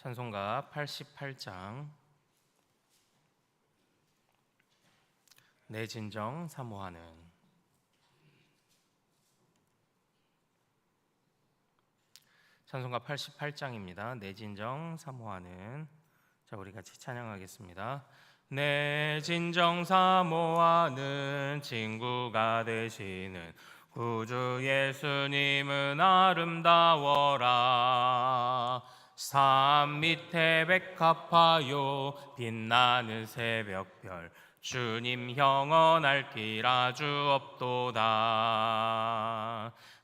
찬송가 88장 내 진정 사모하는 찬송가 88장입니다. 내 진정 사모하는 자 우리 같이 찬양하겠습니다. 내 진정 사모하는 친구가 되시는 구주 예수님은 아름다워라 산 밑에 백합화요 빛나는 새벽별 주님 영원할 길 아주 없도다.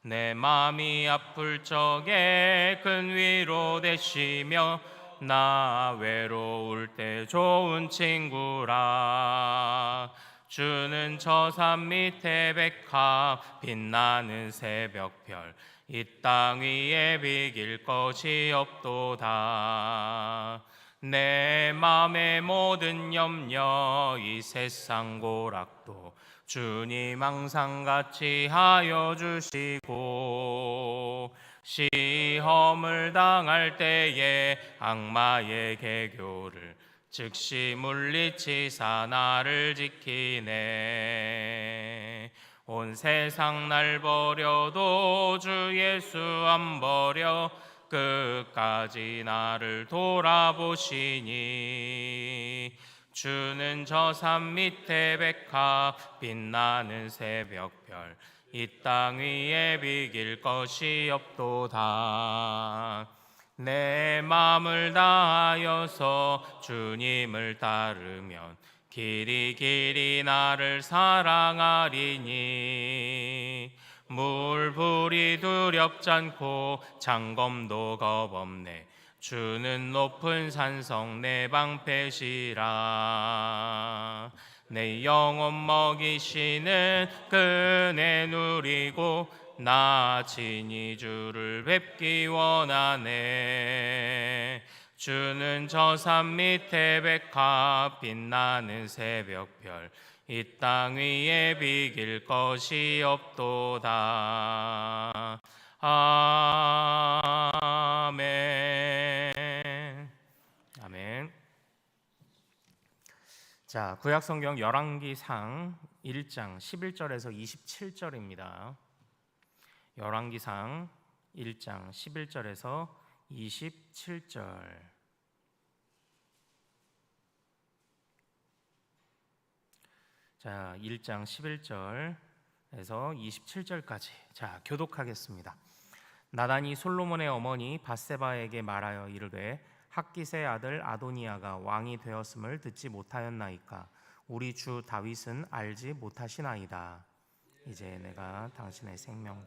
내 맘이 아플 적에 큰 위로 되시며 나 외로울 때 좋은 친구라. 주는 저 산 밑에 백합 빛나는 새벽별 이 땅 위에 비길 것이 없도다. 내 맘의 모든 염려 이 세상 고락도 주님 항상 같이 하여 주시고 시험을 당할 때에 악마의 개교를 즉시 물리치사 나를 지키네 온 세상 날 버려도 주 예수 안 버려 끝까지 나를 돌아보시니. 주는 저 산 밑에 백합 빛나는 새벽별 이 땅 위에 비길 것이 없도다. 내 마음을 다하여서 주님을 따르면 길이 길이 나를 사랑하리니. 물불이 두렵지 않고 장검도 겁없네. 주는 높은 산성 내 방패시라. 내 영혼 먹이시는 그네 누리고 나 친히 주를 뵙기 원하네 주는 저 산 밑에 백합 빛나는 새벽별 이 땅 위에 비길 것이 없도다. 아멘. 아멘. 자, 구약 성경 열왕기상 1장 11절에서 27절입니다. 열왕기상 1장 11절에서 27절. 자, 1장 11절에서 27절까지. 자, 교독하겠습니다. 나단이 솔로몬의 어머니 바세바에게 말하여 이르되 학기스의 아들 아도니아가 왕이 되었음을 듣지 못하였나이까 우리 주 다윗은 알지 못하시나이다 이제 내가 당신의 생명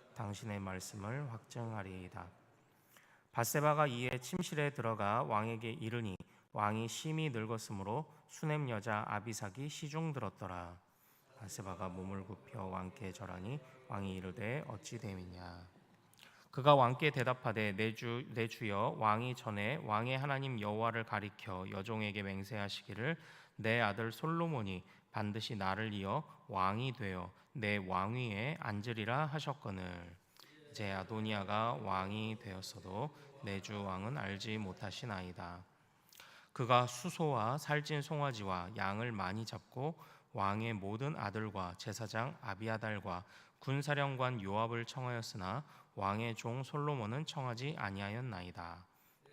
당신의 말씀을 확증하리이다. 바세바가 이에 침실에 들어가 왕에게 이르니 왕이 심히 늙었으므로 수냄 여자 아비삭이 시중 들었더라. 바세바가 몸을 굽혀 왕께 절하니 왕이 이르되 어찌 됨이냐? 그가 왕께 대답하되 내주 내 주여 왕이 전에 왕의 하나님 여호와를 가리켜 여종에게 맹세하시기를 내 아들 솔로몬이 반드시 나를 이어 왕이 되어 내 왕위에 앉으리라 하셨거늘 이제 아도니아가 왕이 되었어도 내 주 왕은 알지 못하시나이다 그가 수소와 살찐 송아지와 양을 많이 잡고 왕의 모든 아들과 제사장 아비아달과 군사령관 요압을 청하였으나 왕의 종 솔로몬은 청하지 아니하였나이다.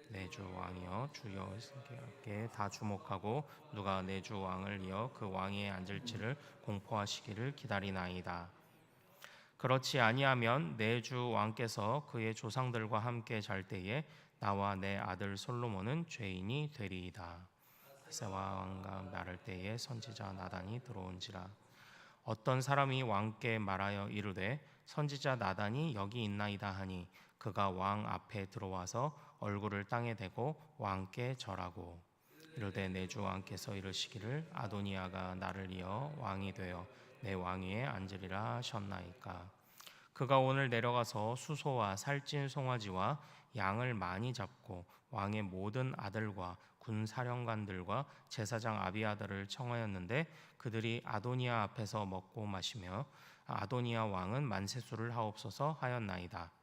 내주 왕이여 주 여호와께 다 주목하고 누가 내주 왕을 이어 그 왕위에 앉을지를 공포하시기를 기다리나이다. 그렇지 아니하면 내주 왕께서 그의 조상들과 함께 잘 때에 나와 내 아들 솔로몬은 죄인이 되리이다. 세와 왕과 말할 때에 선지자 나단이 들어온지라 어떤 사람이 왕께 말하여 이르되 선지자 나단이 여기 있나이다 하니 그가 왕 앞에 들어와서 얼굴을 땅에 대고 왕께 절하고 이르되 내 주 왕께서 이르시기를 아도니아가 나를 이어 왕이 되어 내 왕위에 앉으리라 하셨나이까 그가 오늘 내려가서 수소와 살찐 송아지와 양을 많이 잡고 왕의 모든 아들과 군 사령관들과 제사장 아비아들을 청하였는데 그들이 아도니아 앞에서 먹고 마시며 아도니아 왕은 만세수를 하옵소서 하였나이다.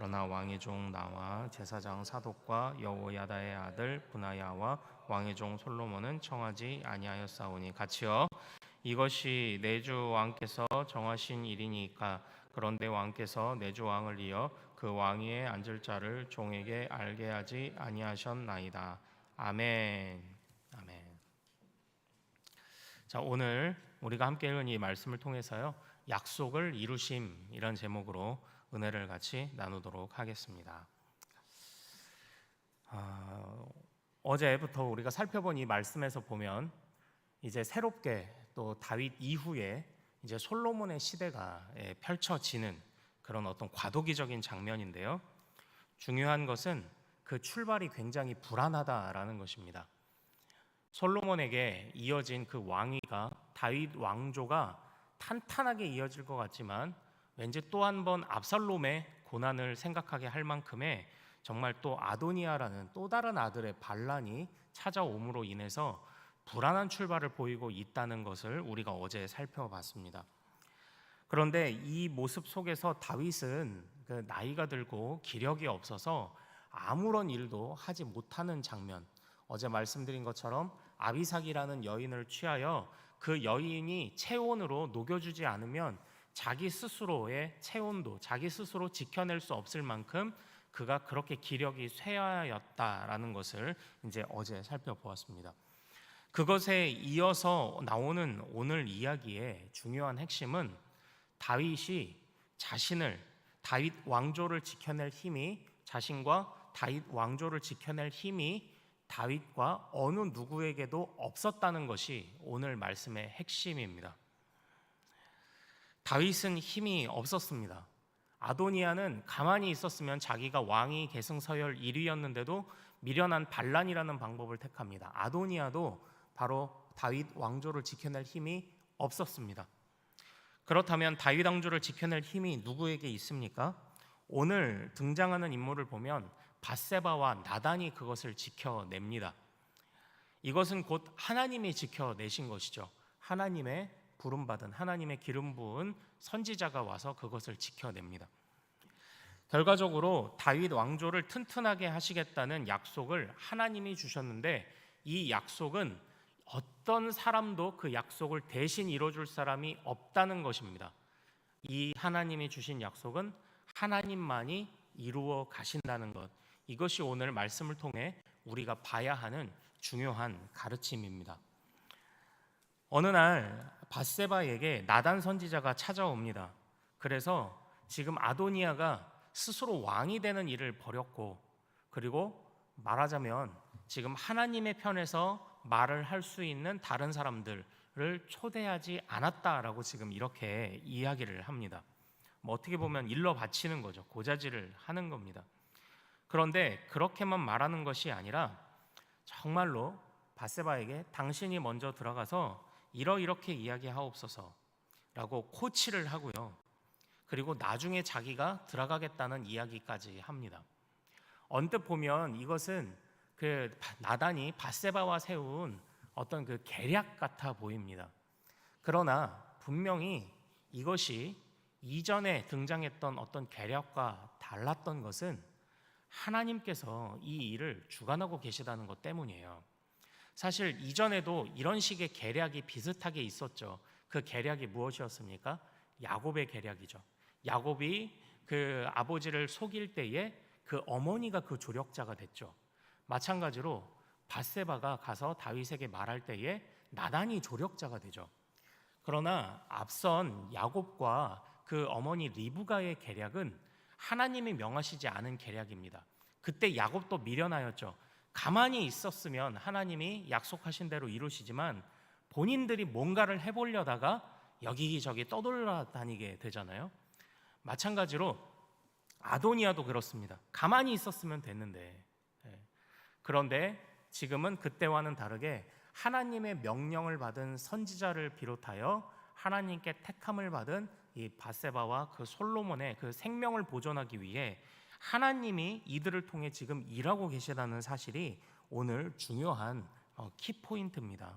그러나 왕의 종 나와 제사장 사독과 여호야다의 아들 분하야와 왕의 종 솔로몬은 청하지 아니하였사오니 같이요 이것이 내주 왕께서 정하신 일이니까 그런데 왕께서 내주 왕을 이어 그 왕위에 앉을 자를 종에게 알게 하지 아니하셨나이다. 아멘. 아멘. 자, 오늘 우리가 함께 읽은 이 말씀을 통해서요. 약속을 이루심 이런 제목으로 은혜를 같이 나누도록 하겠습니다. 아, 어제부터 우리가 살펴본 이 말씀에서 보면 이제 새롭게 또 다윗 이후에 이제 솔로몬의 시대가 예, 펼쳐지는 그런 어떤 과도기적인 장면인데요. 중요한 것은 그 출발이 굉장히 불안하다라는 것입니다. 솔로몬에게 이어진 그 왕위가 다윗 왕조가 탄탄하게 이어질 것 같지만 왠지 또 한 번 압살롬의 고난을 생각하게 할 만큼의 정말 또 아도니아라는 또 다른 아들의 반란이 찾아옴으로 인해서 불안한 출발을 보이고 있다는 것을 우리가 어제 살펴봤습니다. 그런데 이 모습 속에서 다윗은 그 나이가 들고 기력이 없어서 아무런 일도 하지 못하는 장면. 어제 말씀드린 것처럼 아비삭이라는 여인을 취하여 그 여인이 체온으로 녹여주지 않으면 자기 스스로의 체온도 자기 스스로 지켜낼 수 없을 만큼 그가 그렇게 기력이 쇠하였다라는 것을 이제 어제 살펴보았습니다. 그것에 이어서 나오는 오늘 이야기의 중요한 핵심은 다윗이 자신을 다윗 왕조를 지켜낼 힘이 자신과 다윗 왕조를 지켜낼 힘이 다윗과 어느 누구에게도 없었다는 것이 오늘 말씀의 핵심입니다. 다윗은 힘이 없었습니다. 아도니아는 가만히 있었으면 자기가 왕이 계승 서열 1위였는데도 미련한 반란이라는 방법을 택합니다. 아도니아도 바로 다윗 왕조를 지켜낼 힘이 없었습니다. 그렇다면 다윗 왕조를 지켜낼 힘이 누구에게 있습니까? 오늘 등장하는 인물을 보면 바세바와 나단이 그것을 지켜냅니다. 이것은 곧 하나님이 지켜내신 것이죠. 하나님의 부름 받은 하나님의 기름 부은 선지자가 와서 그것을 지켜냅니다. 결과적으로 다윗 왕조를 튼튼하게 하시겠다는 약속을 하나님이 주셨는데 이 약속은 어떤 사람도 그 약속을 대신 이뤄줄 사람이 없다는 것입니다. 이 하나님이 주신 약속은 하나님만이 이루어 가신다는 것. 이것이 오늘 말씀을 통해 우리가 봐야 하는 중요한 가르침입니다. 어느 날 바세바에게 나단 선지자가 찾아옵니다. 그래서 지금 아도니아가 스스로 왕이 되는 일을 벌였고 그리고 말하자면 지금 하나님의 편에서 말을 할 수 있는 다른 사람들을 초대하지 않았다라고 지금 이렇게 이야기를 합니다. 뭐 어떻게 보면 일러 바치는 거죠. 고자질을 하는 겁니다. 그런데 그렇게만 말하는 것이 아니라 정말로 바세바에게 당신이 먼저 들어가서 이러이렇게 이야기하옵소서라고 코치를 하고요. 그리고 나중에 자기가 들어가겠다는 이야기까지 합니다. 언뜻 보면 이것은 그 나단이 바세바와 세운 어떤 그 계략 같아 보입니다. 그러나 분명히 이것이 이전에 등장했던 어떤 계략과 달랐던 것은 하나님께서 이 일을 주관하고 계시다는 것 때문이에요. 사실 이전에도 이런 식의 계략이 비슷하게 있었죠. 그 계략이 무엇이었습니까? 야곱의 계략이죠. 야곱이 그 아버지를 속일 때에 그 어머니가 그 조력자가 됐죠. 마찬가지로 바세바가 가서 다윗에게 말할 때에 나단이 조력자가 되죠. 그러나 앞선 야곱과 그 어머니 리브가의 계략은 하나님이 명하시지 않은 계략입니다. 그때 야곱도 미련하였죠. 가만히 있었으면 하나님이 약속하신 대로 이루시지만 본인들이 뭔가를 해보려다가 여기저기 떠돌아다니게 되잖아요. 마찬가지로 아도니아도 그렇습니다. 가만히 있었으면 됐는데 예. 그런데 지금은 그때와는 다르게 하나님의 명령을 받은 선지자를 비롯하여 하나님께 택함을 받은 이 바세바와 그 솔로몬의 그 생명을 보존하기 위해 하나님이 이들을 통해 지금 일하고 계시다는 사실이 오늘 중요한 어, 키포인트입니다.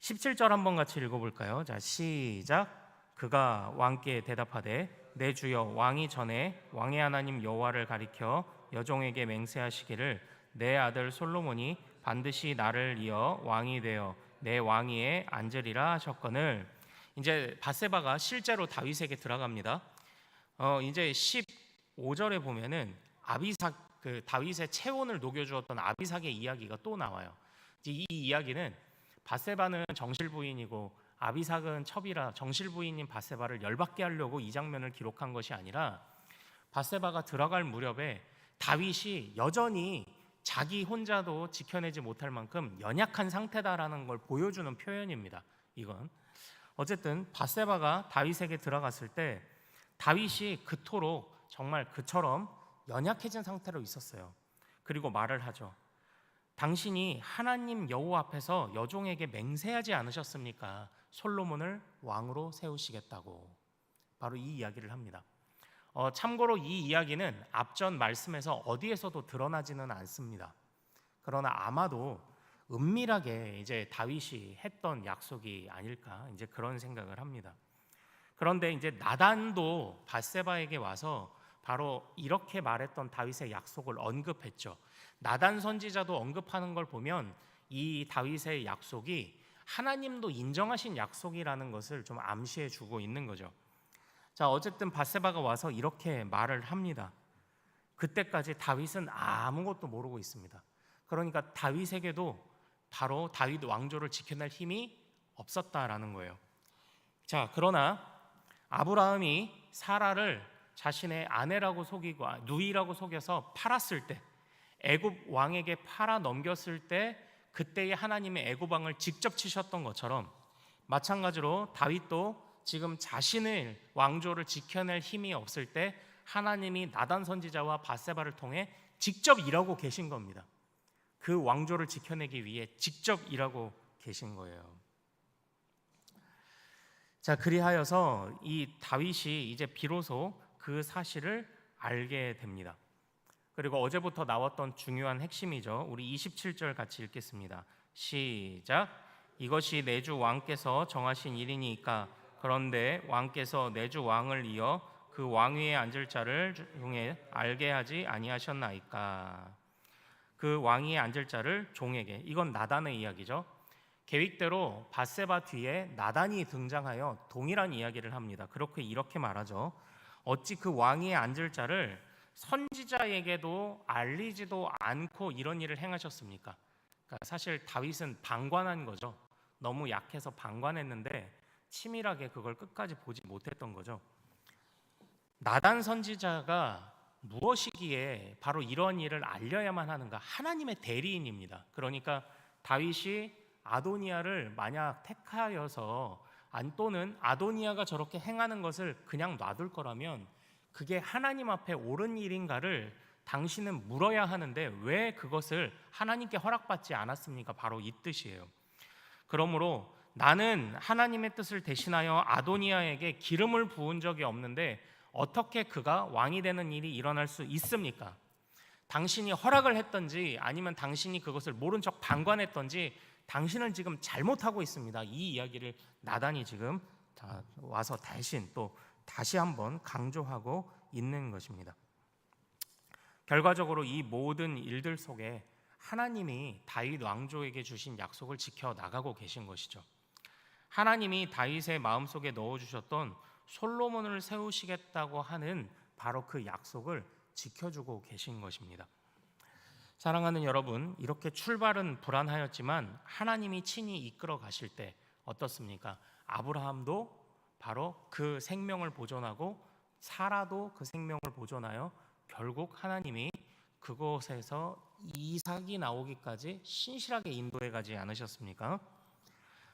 17절 한번 같이 읽어볼까요? 자 시작. 그가 왕께 대답하되 내 주여 왕이 전에 왕의 하나님 여호와를 가리켜 여종에게 맹세하시기를 내 아들 솔로몬이 반드시 나를 이어 왕이 되어 내 왕위에 앉으리라 하셨거늘 이제 바세바가 실제로 다윗에게 들어갑니다. 어 이제 15절에 보면은 아비삭 그 다윗의 체온을 녹여주었던 아비삭의 이야기가 또 나와요. 이 이야기는 바세바는 정실 부인이고 아비삭은 첩이라 정실 부인인 바세바를 열받게 하려고 이 장면을 기록한 것이 아니라 바세바가 들어갈 무렵에 다윗이 여전히 자기 혼자도 지켜내지 못할 만큼 연약한 상태다라는 걸 보여주는 표현입니다. 이건 어쨌든 바세바가 다윗에게 들어갔을 때 다윗이 그토록 정말 그처럼 연약해진 상태로 있었어요. 그리고 말을 하죠. 당신이 하나님 여호와 앞에서 여종에게 맹세하지 않으셨습니까? 솔로몬을 왕으로 세우시겠다고 바로 이 이야기를 합니다. 어, 참고로 이 이야기는 앞전 말씀에서 어디에서도 드러나지는 않습니다. 그러나 아마도 은밀하게 이제 다윗이 했던 약속이 아닐까 이제 그런 생각을 합니다. 그런데 이제 나단도 바세바에게 와서 바로 이렇게 말했던 다윗의 약속을 언급했죠. 나단 선지자도 언급하는 걸 보면 이 다윗의 약속이 하나님도 인정하신 약속이라는 것을 좀 암시해 주고 있는 거죠. 자, 어쨌든 바세바가 와서 이렇게 말을 합니다. 그때까지 다윗은 아무것도 모르고 있습니다. 그러니까 다윗에게도 바로 다윗 왕조를 지켜낼 힘이 없었다라는 거예요. 자, 그러나 아브라함이 사라를 자신의 아내라고 속이고 아, 누이라고 속여서 팔았을 때 애굽 왕에게 팔아 넘겼을 때 그때의 하나님의 애굽 왕을 직접 치셨던 것처럼 마찬가지로 다윗도 지금 자신의 왕조를 지켜낼 힘이 없을 때 하나님이 나단 선지자와 바세바를 통해 직접 일하고 계신 겁니다. 그 왕조를 지켜내기 위해 직접 일하고 계신 거예요. 자, 그리하여서 이 다윗이 이제 비로소 그 사실을 알게 됩니다. 그리고 어제부터 나왔던 중요한 핵심이죠. 우리 27절 같이 읽겠습니다. 시작. 이것이 내 주 왕께서 정하신 일이니까 그런데 왕께서 내 주 왕을 이어 그 왕위에 앉을 자를 중에 알게 하지 아니하셨나이까. 그 왕위에 앉을 자를 종에게 이건 나단의 이야기죠. 계획대로 바세바 뒤에 나단이 등장하여 동일한 이야기를 합니다. 그렇게 이렇게 말하죠. 어찌 그 왕위에 앉을 자를 선지자에게도 알리지도 않고 이런 일을 행하셨습니까? 그러니까 사실 다윗은 방관한 거죠. 너무 약해서 방관했는데 치밀하게 그걸 끝까지 보지 못했던 거죠. 나단 선지자가 무엇이기에 바로 이런 일을 알려야만 하는가? 하나님의 대리인입니다. 그러니까 다윗이 아도니아를 만약 택하여서 안 또는 아도니아가 저렇게 행하는 것을 그냥 놔둘 거라면 그게 하나님 앞에 옳은 일인가를 당신은 물어야 하는데 왜 그것을 하나님께 허락받지 않았습니까? 바로 이 뜻이에요. 그러므로 나는 하나님의 뜻을 대신하여 아도니아에게 기름을 부은 적이 없는데 어떻게 그가 왕이 되는 일이 일어날 수 있습니까? 당신이 허락을 했던지 아니면 당신이 그것을 모른 척 방관했던지 당신은 지금 잘못하고 있습니다. 이 이야기를 나단이 지금 다 와서 대신 또 다시 한번 강조하고 있는 것입니다. 결과적으로 이 모든 일들 속에 하나님이 다윗 왕조에게 주신 약속을 지켜 나가고 계신 것이죠. 하나님이 다윗의 마음속에 넣어 주셨던 솔로몬을 세우시겠다고 하는 바로 그 약속을 지켜주고 계신 것입니다. 사랑하는 여러분, 이렇게 출발은 불안하였지만 하나님이 친히 이끌어 가실 때 어떻습니까? 아브라함도 바로 그 생명을 보존하고 사라도 그 생명을 보존하여 결국 하나님이 그곳에서 이삭이 나오기까지 신실하게 인도해 가지 않으셨습니까?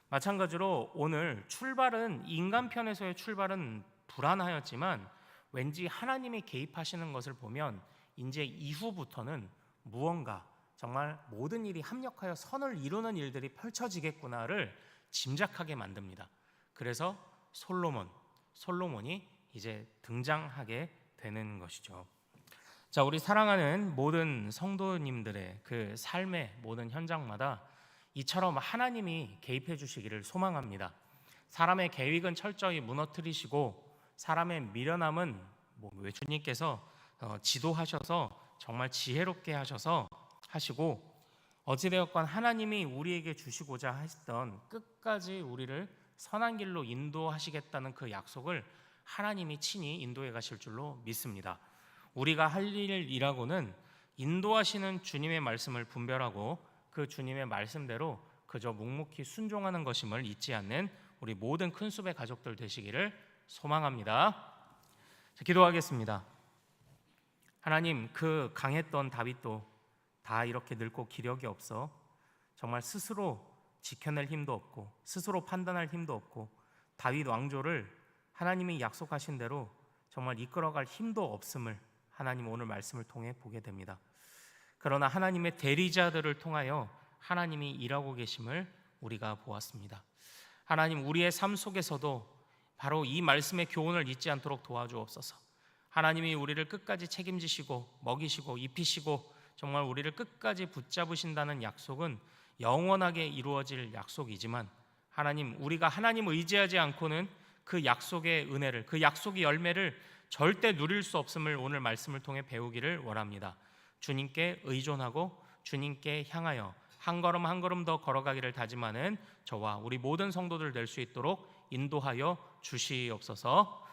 마찬가지로 오늘 출발은 인간 편에서의 출발은 불안하였지만 왠지 하나님이 개입하시는 것을 보면 이제 이후부터는 무언가 정말 모든 일이 합력하여 선을 이루는 일들이 펼쳐지겠구나를 짐작하게 만듭니다. 그래서 솔로몬, 솔로몬이 이제 등장하게 되는 것이죠. 자, 우리 사랑하는 모든 성도님들의 그 삶의 모든 현장마다 이처럼 하나님이 개입해 주시기를 소망합니다. 사람의 계획은 철저히 무너뜨리시고 사람의 미련함은 뭐왜 주님께서 어, 지도하셔서 정말 지혜롭게 하셔서 하시고 어찌되었건 하나님이 우리에게 주시고자 하셨던 끝까지 우리를 선한 길로 인도하시겠다는 그 약속을 하나님이 친히 인도해 가실 줄로 믿습니다. 우리가 할 일이라고는 인도하시는 주님의 말씀을 분별하고 그 주님의 말씀대로 그저 묵묵히 순종하는 것임을 잊지 않는 우리 모든 큰 숲의 가족들 되시기를 소망합니다. 자, 기도하겠습니다. 하나님 그 강했던 다윗도 다 이렇게 늙고 기력이 없어 정말 스스로 지켜낼 힘도 없고 스스로 판단할 힘도 없고 다윗 왕조를 하나님이 약속하신 대로 정말 이끌어갈 힘도 없음을 하나님 오늘 말씀을 통해 보게 됩니다. 그러나 하나님의 대리자들을 통하여 하나님이 일하고 계심을 우리가 보았습니다. 하나님 우리의 삶 속에서도 바로 이 말씀의 교훈을 잊지 않도록 도와주옵소서. 하나님이 우리를 끝까지 책임지시고 먹이시고 입히시고 정말 우리를 끝까지 붙잡으신다는 약속은 영원하게 이루어질 약속이지만 하나님 우리가 하나님 의지하지 않고는 그 약속의 은혜를 그 약속의 열매를 절대 누릴 수 없음을 오늘 말씀을 통해 배우기를 원합니다. 주님께 의존하고 주님께 향하여 한 걸음 한 걸음 더 걸어가기를 다짐하는 저와 우리 모든 성도들 될 수 있도록 인도하여 주시옵소서.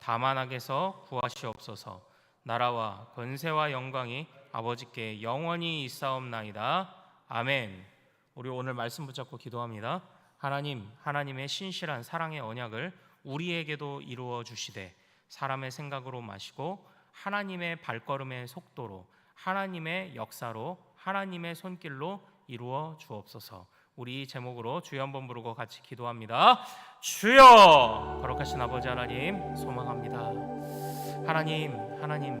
다만 악에서 구하시옵소서 나라와 권세와 영광이 아버지께 영원히 있사옵나이다 아멘 우리 오늘 말씀 붙잡고 기도합니다 하나님 하나님의 신실한 사랑의 언약을 우리에게도 이루어 주시되 사람의 생각으로 마시고 하나님의 발걸음의 속도로 하나님의 역사로 하나님의 손길로 이루어 주옵소서. 우리 이 제목으로 주여 한번 부르고 같이 기도합니다. 주여! 거룩하신 아버지 하나님 소망합니다. 하나님, 하나님